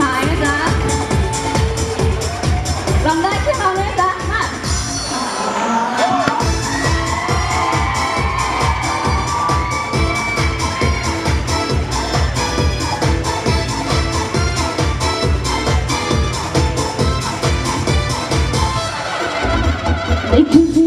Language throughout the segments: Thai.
ท้ายนะจ๊ะลองได้ขึ้นมาเลยนะจ๊ะมาใน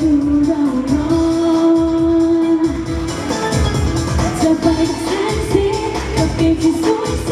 ดูเราร้อนจะไปแสนสีกับปีกที่สวยส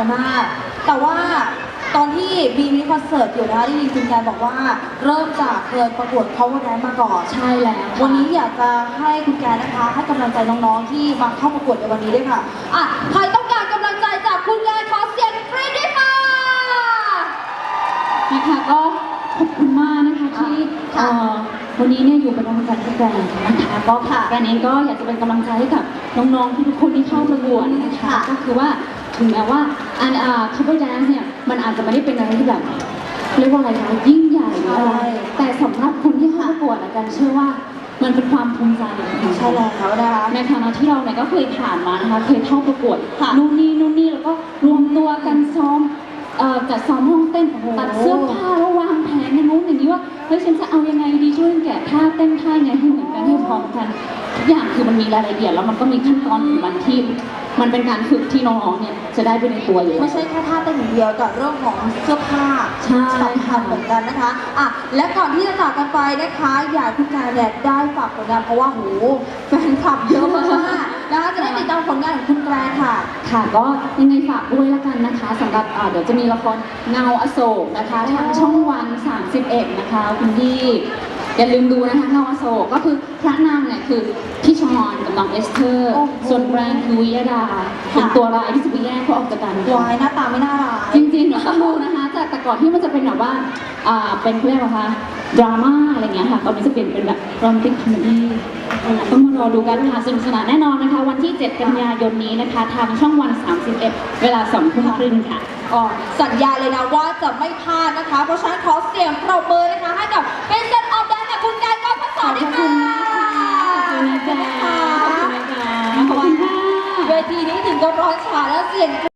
ายมาก แต่ว่าตอนที่บีมีคอนเสิร์ตอยู่นะคะที่คุณแกบอกว่า เริ่มจากเคยประกวด cover dance มาก่อนใช่แล้ว วันนี้อยากจะให้คุณแกนะคะให้กำลังใจน้องๆที่มาเข้าประกวดในวันนี้ด้วยค่ะอะใครต้องการกำลังใจจากคุณแกขอเสียงกรี๊ดด้วยค่ะนะคะก็ขอบคุณมากนะคะที่ค่ะเอ่อวันนี้เนี่ยอยู่เป็นกำลังใจให้แกรนนะคะก็ค่ะแกรนเองก็อยากจะเป็นกำลังใจให้กับน้องๆทุกๆคนที่เข้าประกวดนะคะค่ะก็คือว่า ถึงแม้ว่าอันอ่า cover dance เนี่ยมันอาจจะไม่ได้เป็นอะไรที่แบบเรียกว่าอะไรคะยิ่งใหญ่หรืออะไรใช่แต่สำหรับคนที่เข้าประกวดอะกันเชื่อว่ามันเป็นความภูมิใจของใช่แล้วนะคะในฐานะที่เราเนี่ยก็เคยผ่านมานะคะเคยเข้าประกวดค่ะนู่นนี่นู่นนี่แล้วก็รวมตัวกันซ้อมเอ่อจัดซ้อมห้องเต้นโอ้โหตัดเสื้อผ้าแล้ววางแผนอย่างนู้นอย่างนี้ว่าเฮ้ยฉันจะเอายังไงดีช่วยกันแกะท่าเต้นท่ายังไงให้เหมือนกันให้พร้อมกันทุกอย่างคือมันมีรายละเอียดแล้วมันก็มีขั้นตอนของมันที่ มันเป็นการฝึกที่น้องๆเนี่ยจะได้ไปในตัวอยู่แล้ว ไม่ใช่แค่ท่าเต้นอย่างเดียวแต่เรื่องของเสื้อผ้าใช่สำคัญเหมือนกันนะคะอะและก่อนที่จะจากกันไปนะคะอยากให้คุณการเนี่ยได้ฝากผลงานเพราะว่าโหแฟนคลับเยอะมากๆนะคะจะได้ติดตามผลงานของคุณแกรนค่ะ ค่ะก็ยังไงฝากด้วยละกันนะคะสำหรับอ่าเดี๋ยวจะมีละครเงาอโศกนะคะทางช่องวัน 31 นะคะคุณพี่ อย่าลืมดูนะคะนวโศกก็คือพระนางเนี่ยคือพี่ชอนกับน้องเอสเธอร์ โอ้โหส่วนแบรนด์คือวิยดาเป็นตัวร้ายที่จะไปแย่งเขาออกจากกันวายหน้าตาไม่น่ารัก จริงๆเราต้องดูนะคะจากแต่ก่อนที่มันจะเป็นแบบว่าอ่าเป็นเขาเรียกว่าคะดราม่าอะไรเงี้ยค่ะตอนนี้จะเปลี่ยนเป็นแบบโรแมนติกคอมเมดี้ต้องมารอดูกันค่ะสนุกสนานแน่นอนนะคะ วันที่ 7 กันยายนนี้นะคะ ทางช่องวัน 31 เวลา2ทุ่มครึ่งค่ะอ๋อสัญญาเลยนะว่าจะไม่พลาดนะคะ เพราะฉะนั้นขอเสียงปรบมือนะคะ คุ